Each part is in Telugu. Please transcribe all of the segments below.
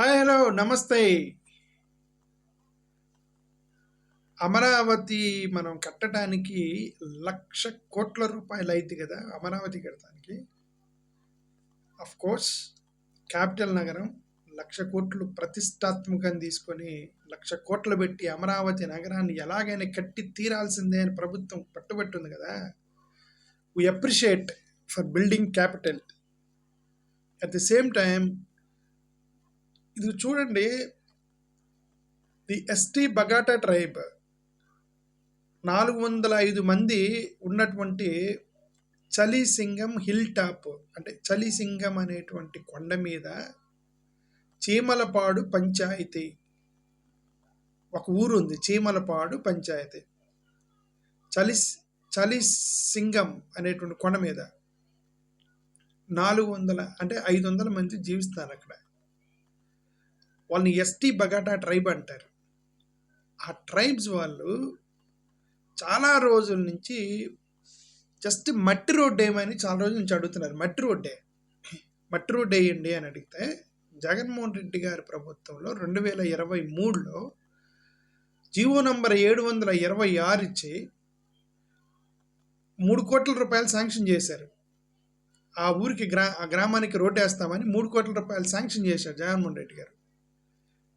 హాయ్ హలో నమస్తే. అమరావతి మనం కట్టడానికి లక్ష కోట్ల రూపాయలు అయింది కదా అమరావతి కట్టడానికి. అఫ్ కోర్స్ క్యాపిటల్ నగరం లక్ష కోట్లు ప్రతిష్టాత్మకంగా తీసుకొని లక్ష కోట్లు పెట్టి అమరావతి నగరాన్ని ఎలాగైనా కట్టి తీరాల్సిందే అని ప్రభుత్వం పట్టుబట్టుంది కదా. We appreciate for building capital at the same time ఇది చూడండి. The ST Bagata tribe. నాలుగు వందల ఐదు మంది ఉన్నటువంటి చలిసింగం హిల్ టాప్ అంటే చలిసింగం అనేటువంటి కొండ మీద చీమలపాడు పంచాయతీ. ఒక ఊరు ఉంది చీమలపాడు పంచాయతీ. చలి చలిసింగం అనేటువంటి కొండ మీద నాలుగు వందల అంటే ఐదు వందల మంది జీవిస్తారు అక్కడ. వాళ్ళని ఎస్టీ బగాటా ట్రైబ్ అంటారు. ఆ ట్రైబ్స్ వాళ్ళు చాలా రోజుల నుంచి జస్ట్ మట్టి రోడ్డు ఏమని చాలా రోజుల నుంచి అడుగుతున్నారు. మట్టి రోడ్డే మట్టి రోడ్డు వేయండి అని అడిగితే జగన్మోహన్ రెడ్డి గారి ప్రభుత్వంలో రెండు వేల ఇరవై మూడులో జీవో నంబర్ ఏడు వందల ఇరవై ఆరు ఇచ్చి మూడు కోట్ల రూపాయలు శాంక్షన్ చేశారు. ఆ ఊరికి గ్రా గ్రామానికి రోడ్డు వేస్తామని మూడు కోట్ల రూపాయలు శాంక్షన్ చేశారు జగన్మోహన్ రెడ్డి గారు.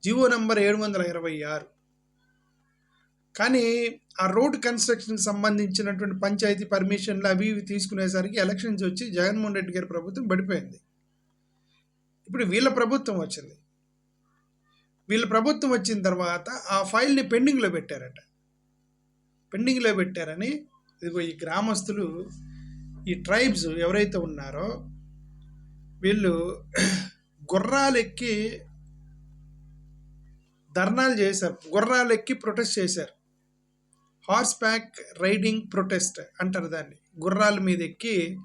జీవో నంబర్ ఏడు వందల ఇరవై ఆరు. కానీ ఆ రోడ్ కన్స్ట్రక్షన్ సంబంధించినటువంటి పంచాయతీ పర్మిషన్లు అవి ఇవి తీసుకునేసరికి ఎలక్షన్స్ వచ్చి జగన్మోహన్ రెడ్డి గారి ప్రభుత్వం పడిపోయింది. ఇప్పుడు వీళ్ళ ప్రభుత్వం వచ్చింది. వీళ్ళ ప్రభుత్వం వచ్చిన తర్వాత ఆ ఫైల్ని పెండింగ్లో పెట్టారట. పెండింగ్లో పెట్టారని ఇదిగో ఈ గ్రామస్తులు ఈ ట్రైబ్స్ ఎవరైతే ఉన్నారో వీళ్ళు గుర్రాలు ఎక్కి ధర్నాలు చేశారు. గుర్రాలు ఎక్కి ప్రొటెస్ట్ చేశారు. హార్స్ బ్యాక్ రైడింగ్ ప్రొటెస్ట్ అంటారు దాన్ని. గుర్రాల మీద ఎక్కి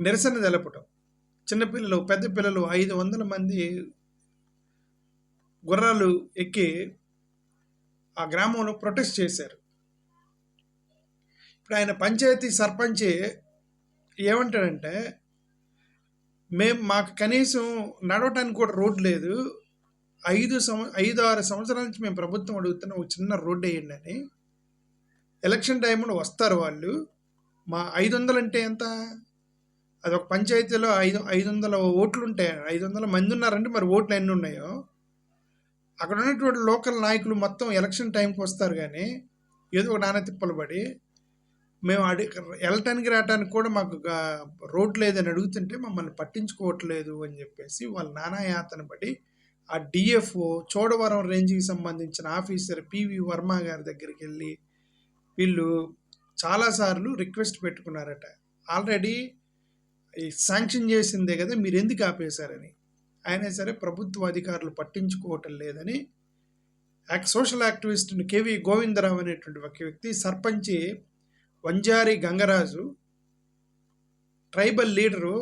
నిరసన తెలపటం. చిన్నపిల్లలు పెద్ద పిల్లలు ఐదు వందల మంది గుర్రాలు ఎక్కి ఆ గ్రామంలో ప్రొటెస్ట్ చేశారు. ఇప్పుడు ఆయన పంచాయతీ సర్పంచ్ ఏమంటాడంటే మేము మాకు కనీసం నడవటానికి కూడా రోడ్ లేదు. ఐదు సంవ ఐదు ఆరు సంవత్సరాల నుంచి మేము ప్రభుత్వం అడుగుతున్న ఒక చిన్న రోడ్డు వేయండి అని. ఎలక్షన్ టైంలో వస్తారు వాళ్ళు. మా ఐదు వందలు అంటే ఎంత? అది ఒక పంచాయతీలో ఐదు ఐదు వందల ఓట్లు ఉంటాయి. ఐదు వందల మంది ఉన్నారంటే మరి ఓట్లు ఎన్ని ఉన్నాయో? అక్కడ ఉన్నటువంటి లోకల్ నాయకులు మొత్తం ఎలక్షన్ టైంకి వస్తారు కానీ ఏదో ఒక నాన్న తిప్పలు పడి మేము అడి వెళ్ళటానికి రావటానికి కూడా మాకు రోడ్ లేదని అడుగుతుంటే మమ్మల్ని పట్టించుకోవట్లేదు అని చెప్పేసి వాళ్ళ నానాయాతన పడి ఆ డిఎఫ్ఓ చోడవరం రేంజ్కి సంబంధించిన ఆఫీసర్ పివి వర్మ గారి దగ్గరికి వెళ్ళి వీళ్ళు చాలాసార్లు రిక్వెస్ట్ పెట్టుకున్నారట. ఆల్రెడీ శాంక్షన్ చేసిందే కదా మీరు ఎందుకు ఆపేశారని. అయినా సరే ప్రభుత్వ అధికారులు పట్టించుకోవటం లేదని సోషల్ యాక్టివిస్ట్ని కేవి గోవిందరావు అనేటువంటి ఒక వ్యక్తి సర్పంచి వంజారి గంగరాజు ట్రైబల్ లీడరు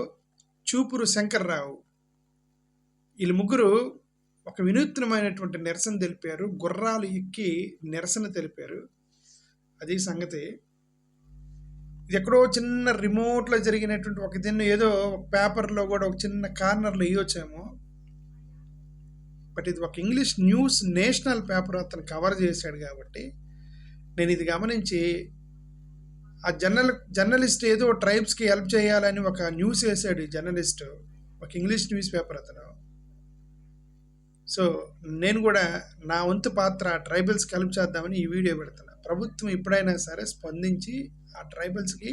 చూపురు శంకర్రావు వీళ్ళు ముగ్గురు ఒక వినూత్నమైనటువంటి నిరసన తెలిపారు. గుర్రాలు ఎక్కి నిరసన తెలిపారు. అది సంగతి. ఇది ఎక్కడో చిన్న రిమోట్లో జరిగినటువంటి ఒక దీన్ని ఏదో పేపర్లో కూడా ఒక చిన్న కార్నర్లో ఇవ్వచ్చేమో బట్ ఇది ఒక ఇంగ్లీష్ న్యూస్ నేషనల్ పేపర్ అతను కవర్ చేశాడు కాబట్టి నేను ఇది గమనించి ఆ జర్నల్ జర్నలిస్ట్ ఏదో ట్రైబ్స్కి హెల్ప్ చేయాలని ఒక న్యూస్ వేసాడు ఈ జర్నలిస్ట్. ఒక ఇంగ్లీష్ న్యూస్ పేపర్ అతను. సో నేను కూడా నా వంతు పాత్ర ట్రైబల్స్కి హెల్ప్ చేద్దామని ఈ వీడియో పెడుతున్నా. ప్రభుత్వం ఎప్పుడైనా సరే స్పందించి ఆ ట్రైబల్స్కి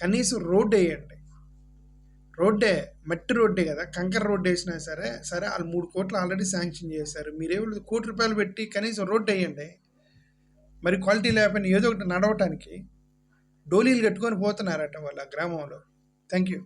కనీసం రోడ్డు వేయండి. రోడ్డే మట్టి రోడ్డే కదా కంకర రోడ్డు వేసినా సరే సరే వాళ్ళు మూడు కోట్లు ఆల్రెడీ శాంక్షన్ చేశారు. మీరేమో కోటి రూపాయలు పెట్టి కనీసం రోడ్డు వేయండి. మరి క్వాలిటీ లేకపోయినా ఏదో ఒకటి నడవటానికి డోలీలు కట్టుకొని పోతున్నారట వాళ్ళ గ్రామంలో. Thank you